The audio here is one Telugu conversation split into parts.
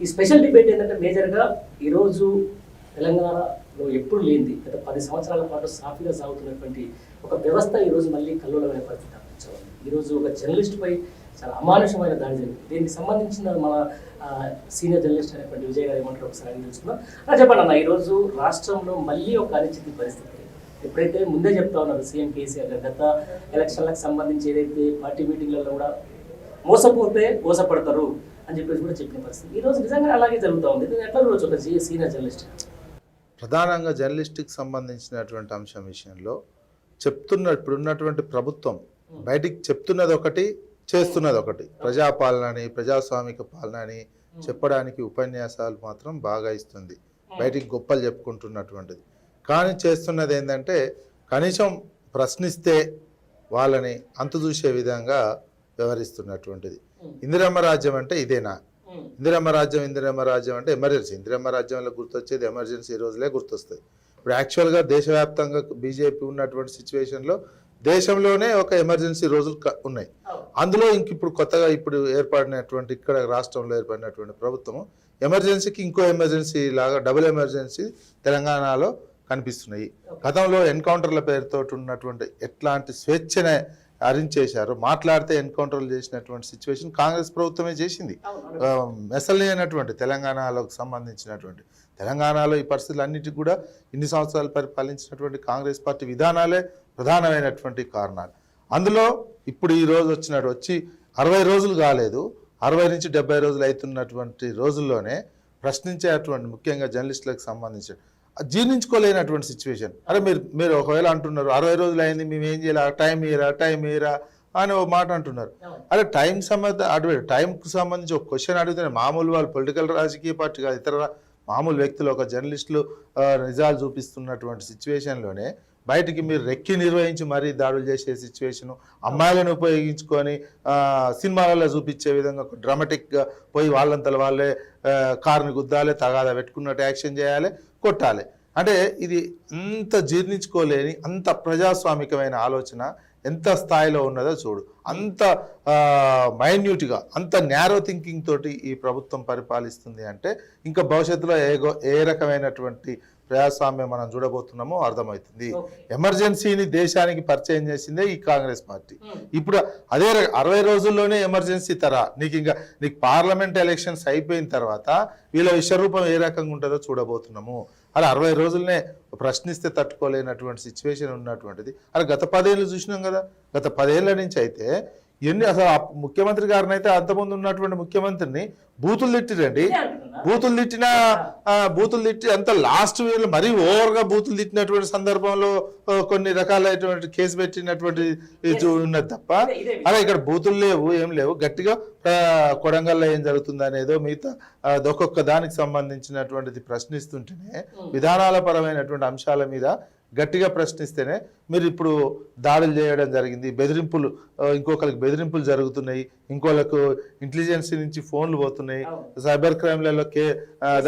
ఈ స్పెషల్ డిబేట్ ఏంటంటే మేజర్గా ఈరోజు తెలంగాణలో ఎప్పుడు లేనిది గత పది సంవత్సరాల పాటు సాఫీగా సాగుతున్నటువంటి ఒక వ్యవస్థ ఈరోజు మళ్ళీ కల్లోలమైన పరిస్థితి అనిపించవాలి ఈరోజు ఒక జర్నలిస్ట్ పై చాలా అమానుషమైన దాడి జరిగింది. దీనికి సంబంధించిన మన సీనియర్ జర్నలిస్ట్ అనేటువంటి విజయ్ గారు ఏమంటారు ఒకసారి అని తెలుసుకున్నాం అలా చెప్పండి అన్న ఈరోజు రాష్ట్రంలో మళ్ళీ ఒక అనిశ్చితి పరిస్థితి ఎప్పుడైతే ముందే చెప్తా ఉన్నారు సీఎం కేసీఆర్ గారు గత ఎలక్షన్లకు సంబంధించి ఏదైతే పార్టీ మీటింగ్లలో కూడా మోసపోతే మోసపడతారు అని చెప్పేసి కూడా చెప్పిన పరిస్థితి. ఈ రోజు నిజంగా అలాగే జరుగుతూ ఉంది. ఎట్లా చూడొచ్చు ఒక సీనియర్ జర్నలిస్ట్. ప్రధానంగా జర్నలిస్టిక్ సంబంధించినటువంటి అంశం విషయంలో చెప్తున్న ఇప్పుడున్నటువంటి ప్రభుత్వం బయటికి చెప్తున్నది ఒకటి చేస్తున్నది ఒకటి. ప్రజాపాలన అని ప్రజాస్వామిక పాలన అని చెప్పడానికి ఉపన్యాసాలు మాత్రం బాగా ఇస్తుంది. బయటికి గొప్పలు చెప్పుకుంటున్నటువంటిది. కానీ చేస్తున్నది ఏంటంటే కనీసం ప్రశ్నిస్తే వాళ్ళని అంతు చూసే విధంగా వ్యవహరిస్తున్నటువంటిది. ఇందిరమ్మ రాజ్యం అంటే ఇదేనా? ఇందిరమ్మ రాజ్యం ఇందిరమ్మ రాజ్యం అంటే ఎమర్జెన్సీ ఇందిరమ్మ రాజ్యంలో గుర్తొచ్చేది ఎమర్జెన్సీ రోజులే గుర్తొస్తాయి. ఇప్పుడు యాక్చువల్గా దేశవ్యాప్తంగా బీజేపీ ఉన్నటువంటి సిచ్యువేషన్లో దేశంలోనే ఒక ఎమర్జెన్సీ రోజులు ఉన్నాయి. అందులో ఇంక ఇప్పుడు కొత్తగా ఇప్పుడు ఏర్పడినటువంటి ఇక్కడ రాష్ట్రంలో ఏర్పడినటువంటి ప్రభుత్వం ఎమర్జెన్సీకి ఇంకో ఎమర్జెన్సీ లాగా డబుల్ ఎమర్జెన్సీ తెలంగాణలో కనిపిస్తున్నాయి. గతంలో ఎన్కౌంటర్ల పేరుతో ఉన్నటువంటి ఎట్లాంటి స్వేచ్ఛనే అరించేశారు మాట్లాడితే ఎన్కౌంటర్లు చేసినటువంటి సిచ్యువేషన్ కాంగ్రెస్ ప్రభుత్వమే చేసింది. మెసలేనటువంటి తెలంగాణలోకి సంబంధించినటువంటి తెలంగాణలో ఈ పరిస్థితులు అన్నిటికీ కూడా ఇన్ని సంవత్సరాలు పరిపాలించినటువంటి కాంగ్రెస్ పార్టీ విధానాలే ప్రధానమైనటువంటి కారణాలు. అందులో ఇప్పుడు ఈ రోజు వచ్చినట్టు వచ్చి అరవై రోజులు కాలేదు అరవై నుంచి డెబ్బై రోజులు అవుతున్నటువంటి రోజుల్లోనే ప్రశ్నించేటువంటి ముఖ్యంగా జర్నలిస్టులకు సంబంధించి జీర్ణించుకోలేనటువంటి సిచ్యువేషన్ అరే మీరు మీరు ఒకవేళ అంటున్నారు అరవై రోజులు అయింది మేము ఏం చేయాలి? టైం ఇయరా టైం ఇయరా అని ఒక మాట అంటున్నారు. అరే టైం సంబంధ అటు టైంకు సంబంధించి ఒక క్వశ్చన్ అడిగితే మామూలు వాళ్ళు పొలిటికల్ రాజకీయ పార్టీ కాదు ఇతర మామూలు వ్యక్తులు ఒక జర్నలిస్టులు నిజాలు చూపిస్తున్నటువంటి సిచ్యువేషన్లోనే బయటికి మీరు రెక్కి నిర్వహించి మరీ దాడులు చేసే సిచ్యువేషను అమ్మాయిలను ఉపయోగించుకొని సినిమాలలో చూపించే విధంగా ఒక డ్రామాటిక్గా పోయి వాళ్ళంతల వాళ్ళే కారుని గుద్దాలి తగాదా పెట్టుకున్నట్టు యాక్షన్ చేయాలి కొట్టాలి. అంటే ఇది అంత జీర్ణించుకోలేని అంత ప్రజాస్వామికమైన ఆలోచన ఎంత స్థాయిలో ఉన్నదో చూడు. అంత మైన్యూట్గా అంత నేరో థింకింగ్ తోటి ఈ ప్రభుత్వం పరిపాలిస్తుంది అంటే ఇంకా భవిష్యత్తులో ఏ ఏ రకమైనటువంటి ప్రజాస్వామ్యం మనం చూడబోతున్నామో అర్థమవుతుంది. ఎమర్జెన్సీని దేశానికి పరిచయం చేసిందే ఈ కాంగ్రెస్ పార్టీ. ఇప్పుడు అదే అరవై రోజుల్లోనే ఎమర్జెన్సీ తర నీకు ఇంకా నీకు పార్లమెంట్ ఎలక్షన్స్ అయిపోయిన తర్వాత వీళ్ళ విశ్వరూపం ఏ రకంగా ఉంటుందో చూడబోతున్నాము. అలా అరవై రోజులనే ప్రశ్నిస్తే తట్టుకోలేనటువంటి సిచ్యువేషన్ ఉన్నటువంటిది. అలా గత పదేళ్ళు చూసినాం కదా. గత పదేళ్ళ నుంచి అయితే ఎన్ని అసలు ముఖ్యమంత్రి గారిని అయితే అంతకుముందు ఉన్నటువంటి ముఖ్యమంత్రిని బూతులు తిట్టిరండి. బూతులు తిట్టిన బూతులు తిట్టి అంత లాస్ట్ వీళ్ళు మరీ ఓవర్గా బూతులు తిట్టినటువంటి సందర్భంలో కొన్ని రకాలైనటువంటి కేసు పెట్టినటువంటి ఉన్నది తప్ప. అలా ఇక్కడ బూతులు లేవు ఏం లేవు. గట్టిగా కొడంగల్లో ఏం జరుగుతుంది అనేదో మిగతా ఆ, ఒక్కొక్క దానికి సంబంధించినటువంటిది ప్రశ్నిస్తుంటేనే విధానాల పరమైనటువంటి అంశాల మీద గట్టిగా ప్రశ్నిస్తేనే మీరు ఇప్పుడు దాడులు చేయడం జరిగింది బెదిరింపులు ఇంకొకరికి బెదిరింపులు జరుగుతున్నాయి ఇంకోళ్ళకు ఇంటెలిజెన్స్ నుంచి ఫోన్లు పోతున్నాయి సైబర్ క్రైమ్లలో కే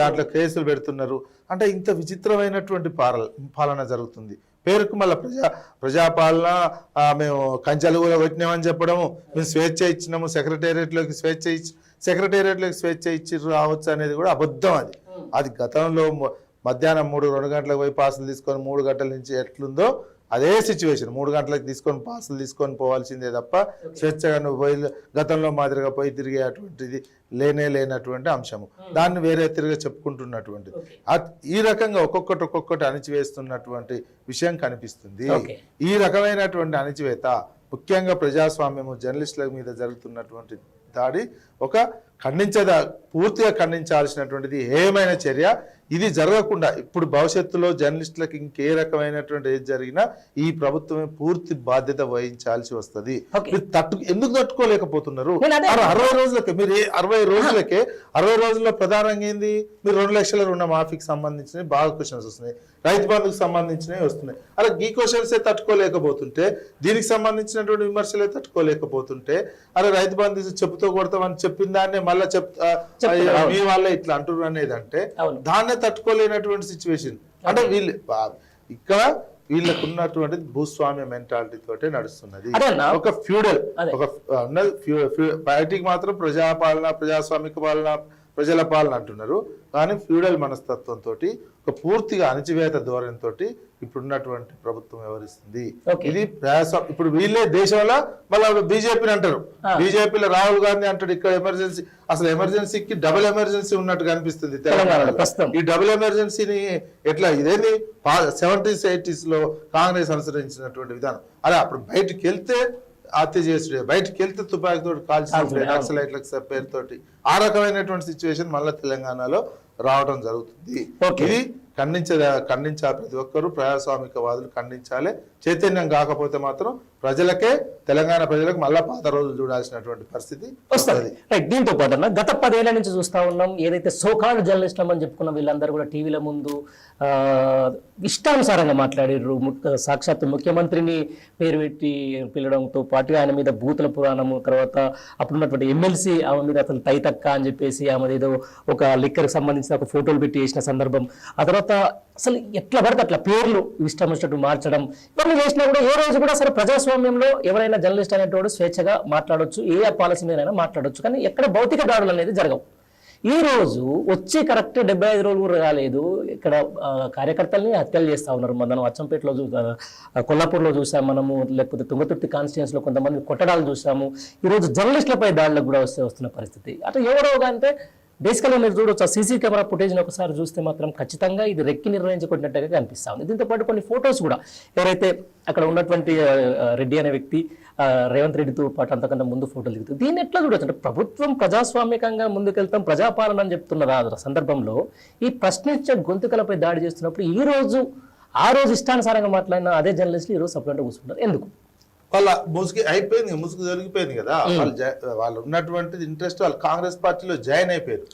దాంట్లో కేసులు పెడుతున్నారు. అంటే ఇంత విచిత్రమైనటువంటి పాలన పాలన జరుగుతుంది. పేరుకు మళ్ళీ ప్రజా ప్రజాపాలన మేము కంచెలు కూడా పెట్టినామని చెప్పడము మేము స్వేచ్ఛ ఇచ్చినాము సెక్రటేరియట్లోకి స్వేచ్ఛ ఇచ్చి సెక్రటేరియట్లోకి స్వేచ్ఛ ఇచ్చి రావచ్చు అనేది కూడా అబద్ధం అది. అది గతంలో మధ్యాహ్నం మూడు రెండు గంటలకు పోయి పాసులు తీసుకొని మూడు గంటల నుంచి ఎట్లుందో అదే సిచ్యువేషన్ మూడు గంటలకు తీసుకొని పాసులు తీసుకొని పోవాల్సిందే తప్ప స్వేచ్ఛగా నువ్వు పోయి గతంలో మాదిరిగా పోయి తిరిగేటువంటిది లేనే లేనటువంటి అంశము. దాన్ని వేరే తిరిగి చెప్పుకుంటున్నటువంటిది. ఈ రకంగా ఒక్కొక్కటి ఒక్కొక్కటి అణిచివేస్తున్నటువంటి విషయం కనిపిస్తుంది. ఈ రకమైనటువంటి అణిచివేత ముఖ్యంగా ప్రజాస్వామ్యము జర్నలిస్టుల మీద జరుగుతున్నటువంటి దాడి ఒక ఖండించద పూర్తిగా ఖండించాల్సినటువంటిది ఏమైన చర్య. ఇది జరగకుండా ఇప్పుడు భవిష్యత్తులో జర్నలిస్టులకు ఇంకే రకమైనటువంటి ఏది జరిగినా ఈ ప్రభుత్వమే పూర్తి బాధ్యత వహించాల్సి వస్తుంది. మీరు తట్టు ఎందుకు తట్టుకోలేకపోతున్నారు? అరవై రోజులకే మీరు అరవై రోజులకే అరవై రోజుల్లో ప్రధానంగా ఏంది? మీరు రెండు లక్షల రుణమాఫీకి సంబంధించినవి బాగా క్వశ్చన్స్ వస్తున్నాయి. రైతు బంధుకు సంబంధించినవి వస్తున్నాయి. అలా ఈ క్వశ్చన్సే తట్టుకోలేకపోతుంటే దీనికి సంబంధించినటువంటి విమర్శలే తట్టుకోలేకపోతుంటే అరే రైతు బంధు చెప్పుతో కొడతామని చెప్పిన దాన్నే మళ్ళీ చెప్ ఆ, చెప్తున్నారు. అయ్యో, మీ వాళ్ళే ఇట్లా అంటున్నారు అనేది అంటే. దాన్నే తట్టుకోలేనటువంటి సిచ్యువేషన్ అంటే వీళ్ళు ఇక్కడ వీళ్ళకు ఉన్నటువంటి భూస్వామ్య మెంటాలిటీ తోటే నడుస్తున్నది. ఒక ఫ్యూడల్. ఒక ఉన్నది బయటికి మాత్రం ప్రజాపాలన ప్రజాస్వామిక పాలన ప్రజల పాలన అంటున్నారు. కానీ ఫ్యూడల్ మనస్తత్వంతో ఒక పూర్తిగా అణచివేత ధోరణితో ఇప్పుడున్నటువంటి ప్రభుత్వం వ్యవహరిస్తుంది. ఇది ప్రయాసం. ఇప్పుడు వీళ్ళే దేశంలో మళ్ళీ బీజేపీని అంటారు. బీజేపీలో రాహుల్ గాంధీ అంటాడు ఇక్కడ ఎమర్జెన్సీ. అసలు ఎమర్జెన్సీకి డబుల్ ఎమర్జెన్సీ ఉన్నట్టుగా అనిపిస్తుంది తెలంగాణలో. ఈ డబుల్ ఎమర్జెన్సీని ఎట్లా ఇదేంది? సెవెంటీస్ ఎయిటీస్లో కాంగ్రెస్ అనుసరించినటువంటి విధానం. అలా అప్పుడు బయటికి వెళ్తే హత్య చేసుడే బయటికి వెళ్తే తుపాకీతో కాల్చి కాల్చుడే, అవును. నక్సలైట్ల పేరుతోటి ఆ రకమైనటువంటి సిచ్యువేషన్ మళ్ళీ తెలంగాణలో రావడం జరుగుతుంది. ఇది ఖండించ ఖండించాలి ప్రతి ఒక్కరూ ప్రజాస్వామికవాదులు ఖండించాలి చైతన్యం కాకపోతే మాత్రం ప్రజలకే తెలంగాణ ప్రజలకు మళ్ళా పాత రోజులు చూడాల్సినటువంటి పరిస్థితి వస్తుంది. రైట్ దీంతో పాటు అన్న గత పదేళ్ళ నుంచి చూస్తా ఉన్నాం. ఏదైతే సోకాల్ జర్నలిస్టులు అని చెప్పుకున్న వీళ్ళందరూ కూడా టీవీల ముందు ఇష్టానుసారంగా మాట్లాడారు సాక్షాత్ ముఖ్యమంత్రిని పేరు పెట్టి పిలవడంతో పాటు ఆయన మీద భూతుల పురాణము తర్వాత అప్పుడున్నటువంటి ఎమ్మెల్సీ ఆమె మీద అసలు తైతక్క అని చెప్పేసి ఆమె ఏదో ఒక లిక్కర్కి సంబంధించిన ఒక ఫోటోలు పెట్టి వేసిన సందర్భం. ఆ తర్వాత అసలు ఎట్లా పడితే అట్లా పేర్లు ఇష్టం వచ్చినట్టు మార్చడం. ఇవన్నీ చేసినా కూడా ఏ రోజు కూడా సరే ప్రజాస్వామ్యంలో ఎవరైనా జర్నలిస్ట్ అనేటోడు స్వేచ్ఛగా మాట్లాడొచ్చు ఏ పాలసీ మీదైనా మాట్లాడొచ్చు. కానీ ఎక్కడ భౌతిక దాడులు అనేది జరగవు. ఈ రోజు వచ్చి కరెక్ట్ డెబ్బై ఐదు రోజులు కూడా రాలేదు. ఇక్కడ కార్యకర్తల్ని హత్యలు చేస్తా ఉన్నారు. మనం అచ్చంపేటలో చూ కొల్లాపూర్లో చూసాం మనము. లేకపోతే తుంగతుర్తి కాన్స్టిట్యూన్స్లో కొంతమంది కొట్టడాలు చూసాము. ఈ రోజు జర్నలిస్టులపై దాడులకు కూడా వస్తే వస్తున్న పరిస్థితి. అట్లా ఎవరో అంటే బేసికల్గా మీరు చూడొచ్చు సీసీ కెమెరా ఫుటేజ్ని ఒకసారి చూస్తే మాత్రం ఖచ్చితంగా ఇది రెక్కి నిర్వహించుకున్నట్టుగా కనిపిస్తా ఉంది. దీంతో పాటు కొన్ని ఫొటోస్ కూడా. ఎవరైతే అక్కడ ఉన్నటువంటి రెడ్డి అనే వ్యక్తి రేవంత్ రెడ్డితో పాటు అంతకన్నా ముందు ఫోటోలు దిగుతుంది. దీన్ని ఎట్లా చూడొచ్చు? అంటే ప్రభుత్వం ప్రజాస్వామికంగా ముందుకెళ్తాం ప్రజాపాలన అని చెప్తున్న ఆ సందర్భంలో ఈ ప్రశ్నించే గొంతుకలపై దాడి చేస్తున్నప్పుడు ఈ రోజు ఆ రోజు ఇష్టానుసారంగా మాట్లాడిన అదే జర్నలిస్టులు ఈ రోజు సపరేట్గా కూర్చుంటారు ఎందుకు? వాళ్ళ ముసుగు అయిపోయింది ముసుగు జరిగిపోయింది కదా. వాళ్ళు వాళ్ళు ఉన్నటువంటి ఇంట్రెస్ట్ వాళ్ళు కాంగ్రెస్ పార్టీలో జాయిన్ అయిపోయారు.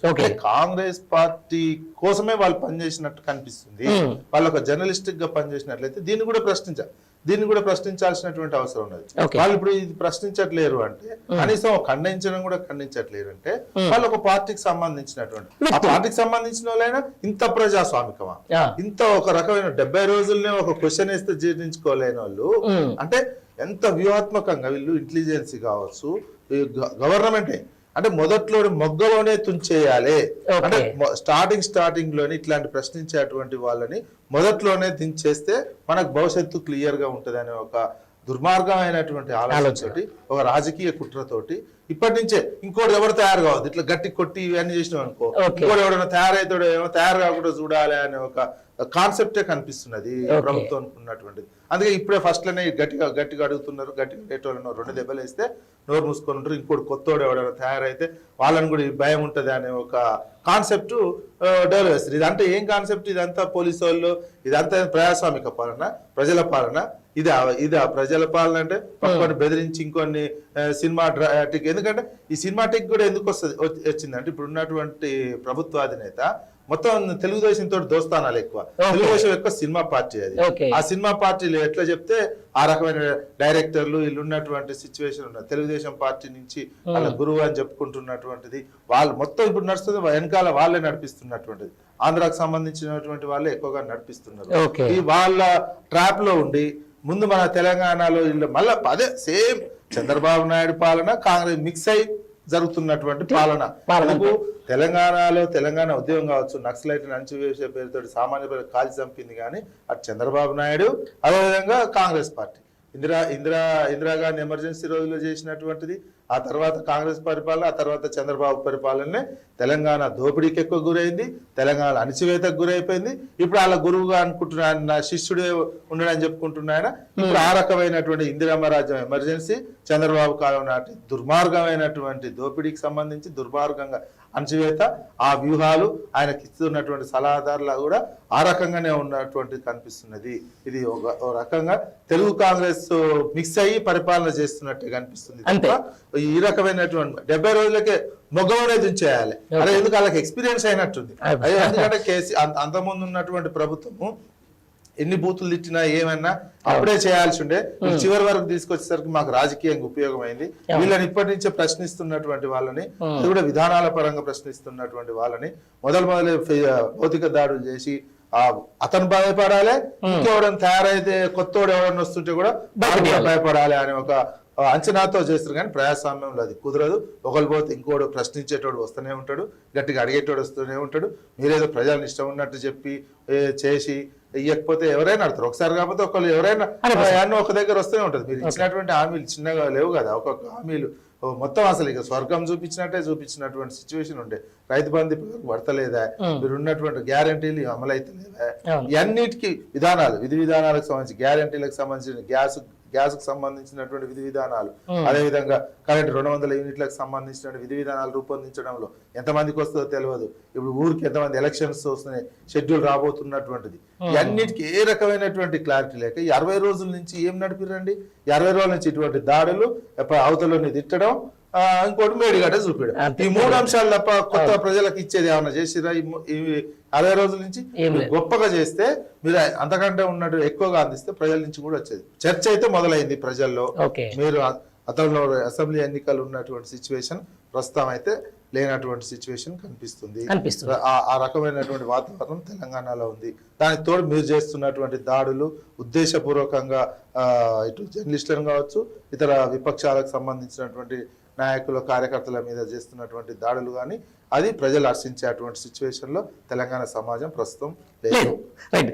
కాంగ్రెస్ పార్టీ కోసమే వాళ్ళు పనిచేసినట్టు కనిపిస్తుంది. వాళ్ళు ఒక జర్నలిస్టిక్గా పనిచేసినట్లయితే దీన్ని కూడా ప్రశ్నించాలి దీన్ని కూడా ప్రశ్నించాల్సినటువంటి అవసరం ఉన్నది. వాళ్ళు ఇప్పుడు ఇది ప్రశ్నించట్లేరు అంటే కనీసం ఖండించడం కూడా ఖండించట్లేరు అంటే వాళ్ళు ఒక పార్టీకి సంబంధించినటువంటి ఆ పార్టీకి సంబంధించిన వాళ్ళైనా ఇంత ప్రజాస్వామికమా. ఇంత ఒక రకమైన డెబ్బై రోజుల్నే ఒక క్వశ్చన్ వేస్తే జీర్ణించుకోలేని వాళ్ళు. అంటే ఎంత వ్యూహాత్మకంగా వీళ్ళు ఇంటెలిజెన్స్ కావచ్చు గవర్నమెంటే అంటే మొదట్లో మొగ్గలోనే తుంచేయాలి. అంటే స్టార్టింగ్ స్టార్టింగ్లోనే ఇట్లాంటి ప్రశ్నించేటువంటి వాళ్ళని మొదట్లోనే దించేస్తే మనకు భవిష్యత్తు క్లియర్గా ఉంటది అనే ఒక దుర్మార్గమైనటువంటి ఆలోచనతోటి ఒక రాజకీయ కుట్రతోటి ఇప్పటి నుంచే ఇంకోటి ఎవరు తయారు కావద్దు. ఇట్లా గట్టి కొట్టి ఇవన్నీ చేసినాం అనుకో. ఇంకోటి ఎవరైనా తయారైతాడో ఏమో తయారు కాకుండా చూడాలి అనే ఒక కాన్సెప్టే కనిపిస్తున్నది. ప్రభుత్వం ఉన్నటువంటిది అందుకే ఇప్పుడే ఫస్ట్లోనే గట్టిగా గట్టిగా అడుగుతున్నారు గట్టిగా డేటోలను రెండు దెబ్బలు వేస్తే నోరు మూసుకొని ఉంటారు. ఇంకోటి కొత్తోడు ఎవడైనా తయారైతే వాళ్ళని కూడా భయం ఉంటది అనే ఒక కాన్సెప్ట్ డెవలప్ చేస్తారు. ఇదంతా ఏం కాన్సెప్ట్ ఇదంతా పోలీసు వాళ్ళు ఇదంతా ప్రజాస్వామిక పాలన ప్రజల పాలన. ఇది ఇది ప్రజల పాలన అంటే పక్కన బెదిరించి ఇంకొన్ని సినిమా డ్రాటిక్ ఎందుకంటే ఈ సినిమాటిక్ కూడా ఎందుకు వస్తుంది వచ్చిందంటే ఇప్పుడు ఉన్నటువంటి ప్రభుత్వ అధినేత మొత్తం తెలుగుదేశం తోటి దోస్తానాలు ఎక్కువ. తెలుగుదేశం ఎక్కువ సినిమా పార్టీ అది. ఆ సినిమా పార్టీలు ఎట్లా చెప్తే ఆ రకమైన డైరెక్టర్లు వీళ్ళు ఉన్నటువంటి సిచ్యువేషన్ ఉన్న తెలుగుదేశం పార్టీ నుంచి వాళ్ళ గురువు అని చెప్పుకుంటున్నటువంటిది వాళ్ళు మొత్తం ఇప్పుడు నడుస్తుంది వెనకాల వాళ్ళే నడిపిస్తున్నటువంటిది. ఆంధ్రాకు సంబంధించినటువంటి వాళ్ళే ఎక్కువగా నడిపిస్తున్నారు. ఈ వాళ్ళ ట్రాప్లో ఉండి ముందు మన తెలంగాణలో వీళ్ళు మళ్ళా అదే సేమ్ చంద్రబాబు నాయుడు పాలన కాంగ్రెస్ మిక్స్ అయి జరుగుతున్నటువంటి పాలన. తెలంగాణలో తెలంగాణ ఉద్యమం కావచ్చు నక్సలైట్ అణచివేసే పేరుతో సామాన్య ప్రజలు కాల్చి చంపింది కానీ అటు చంద్రబాబు నాయుడు అదేవిధంగా కాంగ్రెస్ పార్టీ. ఇందిరా ఇందిరా ఇందిరాగాంధీ ఎమర్జెన్సీ రోజుల్లో చేసినటువంటిది ఆ తర్వాత కాంగ్రెస్ పరిపాలన ఆ తర్వాత చంద్రబాబు పరిపాలనే తెలంగాణ దోపిడీకి ఎక్కువ గురైంది తెలంగాణ అణచివేతకు గురైపోయింది. ఇప్పుడు వాళ్ళ గురువుగా అనుకుంటున్నా నా శిష్యుడే ఉండడని చెప్పుకుంటున్నా ఆయన ఇప్పుడు ఆ రకమైనటువంటి ఇందిరమ్మ రాజ్యం ఎమర్జెన్సీ చంద్రబాబు కాలం నాటి దుర్మార్గమైనటువంటి దోపిడీకి సంబంధించి దుర్మార్గంగా అణచివేత ఆ వ్యూహాలు ఆయనకి ఇస్తున్నటువంటి సలహాదారులా కూడా ఆ రకంగానే ఉన్నటువంటి కనిపిస్తున్నది. ఇది ఒక రకంగా తెలుగు కాంగ్రెస్ మిక్స్ అయ్యి పరిపాలన చేస్తున్నట్టే కనిపిస్తుంది ఈ రకమైనటువంటి డెబ్బై రోజులకే మొగ్గలోనే దించేయాలి అదే ఎందుకు వాళ్ళకి ఎక్స్పీరియన్స్ అయినట్టుంది? అదే. ఎందుకంటే కేసీ అంత అంతకుముందు ఉన్నటువంటి ప్రభుత్వము ఎన్ని బూతులు తిట్టినా ఏమన్నా అప్పుడే చేయాల్సి ఉండే. చివరి వరకు తీసుకొచ్చేసరికి మాకు రాజకీయంగా ఉపయోగమైంది. వీళ్ళని ఇప్పటి నుంచే ప్రశ్నిస్తున్నటువంటి వాళ్ళని అది కూడా విధానాల పరంగా ప్రశ్నిస్తున్నటువంటి వాళ్ళని మొదలు మొదలు భౌతిక దాడులు చేసి ఆ అతను భయపడాలి ఇంకెవడని తయారైతే కొత్తోడు ఎవడన్నా వస్తుంటే కూడా భయపడాలి అనే ఒక అంచనాతో చేస్తారు కానీ ప్రజాస్వామ్యంలో అది కుదరదు. ఒకరు పోతే ఇంకోడు ప్రశ్నించేటోడు వస్తూనే ఉంటాడు గట్టిగా అడిగేటోడు వస్తూనే ఉంటాడు. మీరేదో ప్రజలను ఇష్టం ఉన్నట్టు చెప్పి చేసి ఇవ్వకపోతే ఎవరైనా అడతారు ఒకసారి కాకపోతే ఒకళ్ళు ఎవరైనా అన్న ఒక దగ్గర వస్తూనే ఉంటుంది మీరు ఇచ్చినటువంటి హామీలు చిన్నగా లేవు కదా. ఒక్కొక్క హామీలు మొత్తం అసలు ఇక స్వర్గం చూపించినట్టే చూపించినటువంటి సిచ్యువేషన్ ఉండే. రైతు బంధు పడతలేదా? మీరు ఉన్నటువంటి గ్యారంటీలు అమలు అయితలేదా అవును. ఇవన్నిటికీ విధానాలు విధి విధానాలకు సంబంధించి గ్యారంటీలకు సంబంధించిన గ్యాస్ గ్యాస్కు సంబంధించినటువంటి విధి విధానాలు. అదే విధంగా కరెంట్ రెండు వందల యూనిట్లకు సంబంధించిన విధి విధానాలు రూపొందించడంలో ఎంతమందికి వస్తుందో తెలియదు ఇప్పుడు ఊరికి ఎంతమంది ఎలక్షన్స్ వస్తున్నాయి షెడ్యూల్ రాబోతున్నటువంటిది. ఇవన్నిటికీ ఏ రకమైనటువంటి క్లారిటీ లేక ఈ అరవై రోజుల నుంచి ఏం నడిపిరండి ఈ అరవై రోజుల నుంచి ఇటువంటి దాడులు అవతలని తిట్టడం ఇంకోటి మేడిగడ్డ చూపించడం అంతే. ఈ మూడు అంశాలు తప్ప కొత్త ప్రజలకు ఇచ్చేది ఏమన్నా చేసిరా? ఈ అరవై రోజుల నుంచి. గొప్పగా చేస్తే మీరు అంతకంటే ఉన్నట్టు ఎక్కువగా అందిస్తే ప్రజల నుంచి కూడా వచ్చేది. చర్చ అయితే మొదలైంది ప్రజల్లో. మీరు అతనిలో అసెంబ్లీ ఎన్నికలు ఉన్నటువంటి సిచ్యువేషన్ ప్రస్తుతం అయితే లేనటువంటి సిచ్యువేషన్ కనిపిస్తుంది. ఆ- రకమైనటువంటి వాతావరణం తెలంగాణలో ఉంది. దానికి తోడు మీరు చేస్తున్నటువంటి దాడులు ఉద్దేశపూర్వకంగా ఆ, ఇటు జర్నలిస్టులను కావచ్చు ఇతర విపక్షాలకు సంబంధించినటువంటి నాయకుల కార్యకర్తల మీద చేస్తున్నటువంటి దాడులు కానీ అది ప్రజలు హర్షించేటువంటి సిచ్యువేషన్లో తెలంగాణ సమాజం ప్రస్తుతం లేదు. లేదు. రైట్.